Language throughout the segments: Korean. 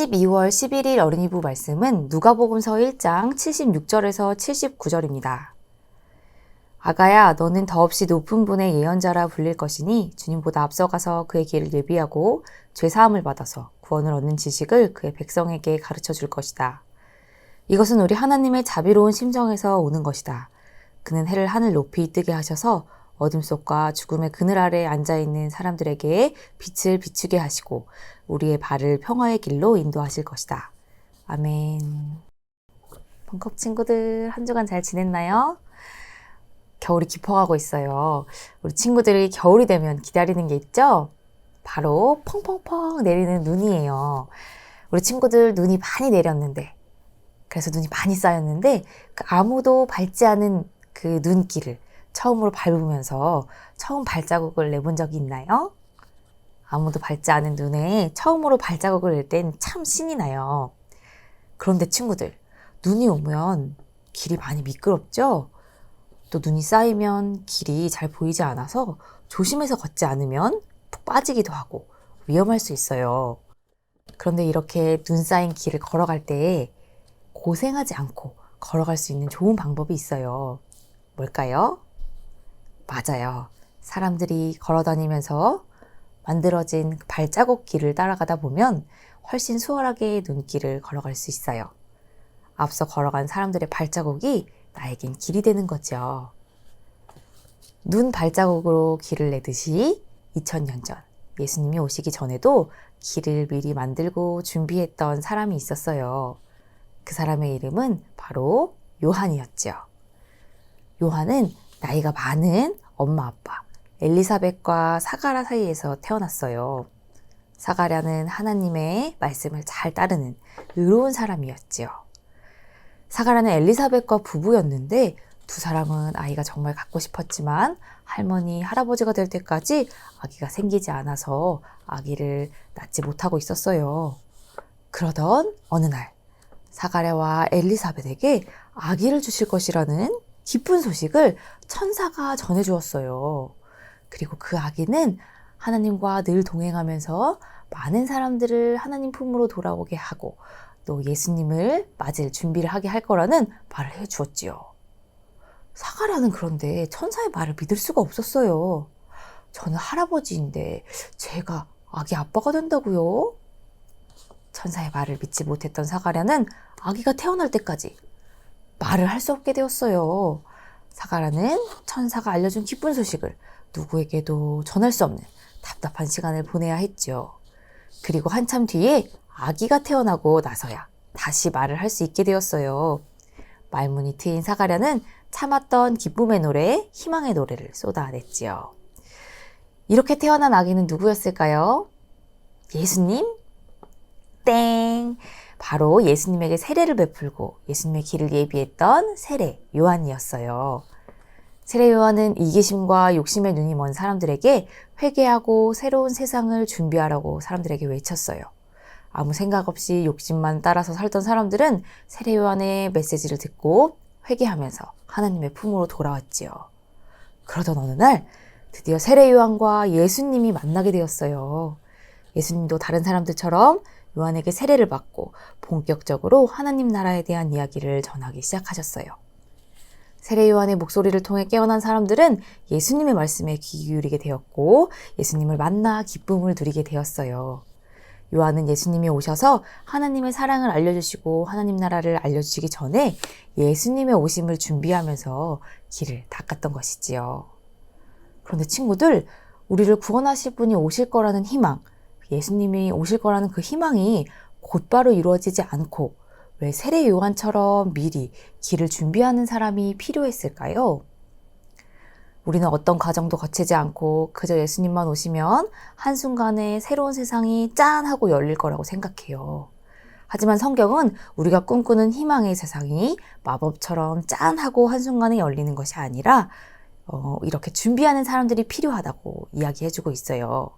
12월 11일 어린이부 말씀은 누가복음서 1장 76절에서 79절입니다. 아가야, 너는 더없이 높은 분의 예언자라 불릴 것이니 주님보다 앞서가서 그의 길을 예비하고 죄 사함을 받아서 구원을 얻는 지식을 그의 백성에게 가르쳐 줄 것이다. 이것은 우리 하나님의 자비로운 심정에서 오는 것이다. 그는 해를 하늘 높이 뜨게 하셔서 어둠 속과 죽음의 그늘 아래 앉아 있는 사람들에게 빛을 비추게 하시고 우리의 발을 평화의 길로 인도하실 것이다. 아멘. 벙컵 친구들 한 주간 잘 지냈나요? 겨울이 깊어가고 있어요. 우리 친구들이 겨울이 되면 기다리는 게 있죠? 바로 펑펑펑 내리는 눈이에요. 우리 친구들 눈이 많이 내렸는데, 그래서 눈이 많이 쌓였는데, 그 아무도 밟지 않은 그 눈길을 처음으로 밟으면서 처음 발자국을 내본 적이 있나요? 아무도 밟지 않은 눈에 처음으로 발자국을 낼 땐 참 신이 나요. 그런데 친구들, 눈이 오면 길이 많이 미끄럽죠? 또 눈이 쌓이면 길이 잘 보이지 않아서 조심해서 걷지 않으면 푹 빠지기도 하고 위험할 수 있어요. 그런데 이렇게 눈 쌓인 길을 걸어갈 때 고생하지 않고 걸어갈 수 있는 좋은 방법이 있어요. 뭘까요? 맞아요. 사람들이 걸어 다니면서 만들어진 발자국 길을 따라가다 보면 훨씬 수월하게 눈길을 걸어갈 수 있어요. 앞서 걸어간 사람들의 발자국이 나에겐 길이 되는 거죠. 눈 발자국으로 길을 내듯이 2000년 전 예수님이 오시기 전에도 길을 미리 만들고 준비했던 사람이 있었어요. 그 사람의 이름은 바로 요한이었죠. 요한은 나이가 많은 엄마 아빠 엘리사벳과 사가라 사이에서 태어났어요. 사가랴는 하나님의 말씀을 잘 따르는 의로운 사람이었지요. 사가라는 엘리사벳과 부부였는데 두 사람은 아이가 정말 갖고 싶었지만 할머니, 할아버지가 될 때까지 아기가 생기지 않아서 아기를 낳지 못하고 있었어요. 그러던 어느 날 사가랴와 엘리사벳에게 아기를 주실 것이라는 기쁜 소식을 천사가 전해 주었어요. 그리고 그 아기는 하나님과 늘 동행하면서 많은 사람들을 하나님 품으로 돌아오게 하고 또 예수님을 맞을 준비를 하게 할 거라는 말을 해 주었지요. 사가랴는 그런데 천사의 말을 믿을 수가 없었어요. 저는 할아버지인데 제가 아기 아빠가 된다고요? 천사의 말을 믿지 못했던 사가랴는 아기가 태어날 때까지 말을 할 수 없게 되었어요. 사가랴는 천사가 알려준 기쁜 소식을 누구에게도 전할 수 없는 답답한 시간을 보내야 했죠. 그리고 한참 뒤에 아기가 태어나고 나서야 다시 말을 할 수 있게 되었어요. 말문이 트인 사가랴는 참았던 기쁨의 노래, 희망의 노래를 쏟아냈지요. 이렇게 태어난 아기는 누구였을까요? 예수님? 땡! 바로 예수님에게 세례를 베풀고 예수님의 길을 예비했던 세례 요한이었어요. 세례 요한은 이기심과 욕심의 눈이 먼 사람들에게 회개하고 새로운 세상을 준비하라고 사람들에게 외쳤어요. 아무 생각 없이 욕심만 따라서 살던 사람들은 세례 요한의 메시지를 듣고 회개하면서 하나님의 품으로 돌아왔지요. 그러던 어느 날 드디어 세례 요한과 예수님이 만나게 되었어요. 예수님도 다른 사람들처럼 요한에게 세례를 받고 본격적으로 하나님 나라에 대한 이야기를 전하기 시작하셨어요. 세례 요한의 목소리를 통해 깨어난 사람들은 예수님의 말씀에 귀 기울이게 되었고 예수님을 만나 기쁨을 누리게 되었어요. 요한은 예수님이 오셔서 하나님의 사랑을 알려주시고 하나님 나라를 알려주시기 전에 예수님의 오심을 준비하면서 길을 닦았던 것이지요. 그런데 친구들, 우리를 구원하실 분이 오실 거라는 희망, 예수님이 오실 거라는 그 희망이 곧바로 이루어지지 않고 왜 세례 요한처럼 미리 길을 준비하는 사람이 필요했을까요? 우리는 어떤 과정도 거치지 않고 그저 예수님만 오시면 한순간에 새로운 세상이 짠 하고 열릴 거라고 생각해요. 하지만 성경은 우리가 꿈꾸는 희망의 세상이 마법처럼 짠 하고 한순간에 열리는 것이 아니라 어, 이렇게 준비하는 사람들이 필요하다고 이야기해주고 있어요.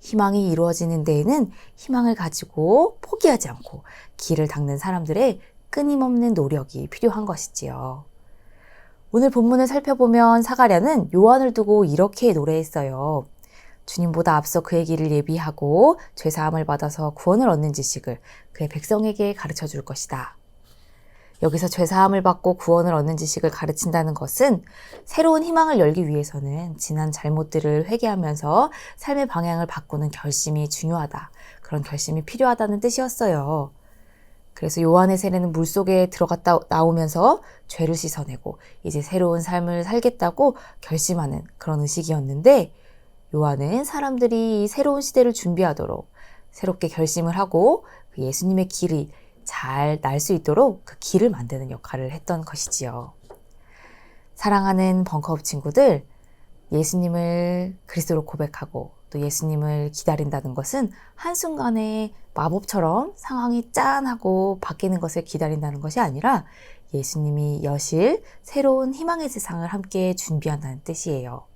희망이 이루어지는 데에는 희망을 가지고 포기하지 않고 길을 닦는 사람들의 끊임없는 노력이 필요한 것이지요. 오늘 본문을 살펴보면 사가랴는 요한을 두고 이렇게 노래했어요. 주님보다 앞서 그의 길을 예비하고 죄사함을 받아서 구원을 얻는 지식을 그의 백성에게 가르쳐 줄 것이다. 여기서 죄사함을 받고 구원을 얻는 지식을 가르친다는 것은 새로운 희망을 열기 위해서는 지난 잘못들을 회개하면서 삶의 방향을 바꾸는 결심이 중요하다. 그런 결심이 필요하다는 뜻이었어요. 그래서 요한의 세례는 물 속에 들어갔다 나오면서 죄를 씻어내고 이제 새로운 삶을 살겠다고 결심하는 그런 의식이었는데 요한은 사람들이 이 새로운 시대를 준비하도록 새롭게 결심을 하고 그 예수님의 길이 잘 날 수 있도록 그 길을 만드는 역할을 했던 것이지요. 사랑하는 벙커업 친구들, 예수님을 그리스도로 고백하고 또 예수님을 기다린다는 것은 한순간에 마법처럼 상황이 짠하고 바뀌는 것을 기다린다는 것이 아니라 예수님이 여실 새로운 희망의 세상을 함께 준비한다는 뜻이에요.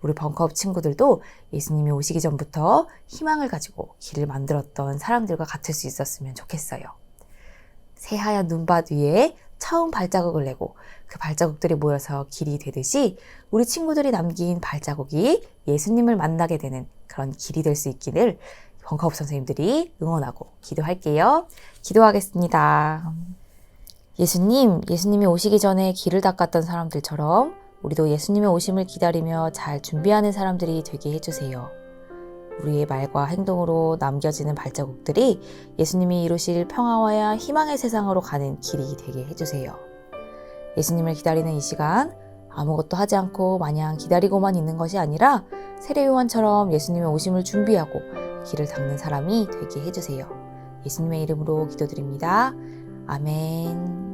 우리 벙커업 친구들도 예수님이 오시기 전부터 희망을 가지고 길을 만들었던 사람들과 같을 수 있었으면 좋겠어요. 새하얀 눈밭 위에 처음 발자국을 내고 그 발자국들이 모여서 길이 되듯이 우리 친구들이 남긴 발자국이 예수님을 만나게 되는 그런 길이 될 수 있기를 벙커업 선생님들이 응원하고 기도할게요. 기도하겠습니다. 예수님, 예수님이 오시기 전에 길을 닦았던 사람들처럼 우리도 예수님의 오심을 기다리며 잘 준비하는 사람들이 되게 해주세요. 우리의 말과 행동으로 남겨지는 발자국들이 예수님이 이루실 평화와 희망의 세상으로 가는 길이 되게 해주세요. 예수님을 기다리는 이 시간 아무것도 하지 않고 마냥 기다리고만 있는 것이 아니라 세례 요한처럼 예수님의 오심을 준비하고 길을 닦는 사람이 되게 해주세요. 예수님의 이름으로 기도드립니다. 아멘.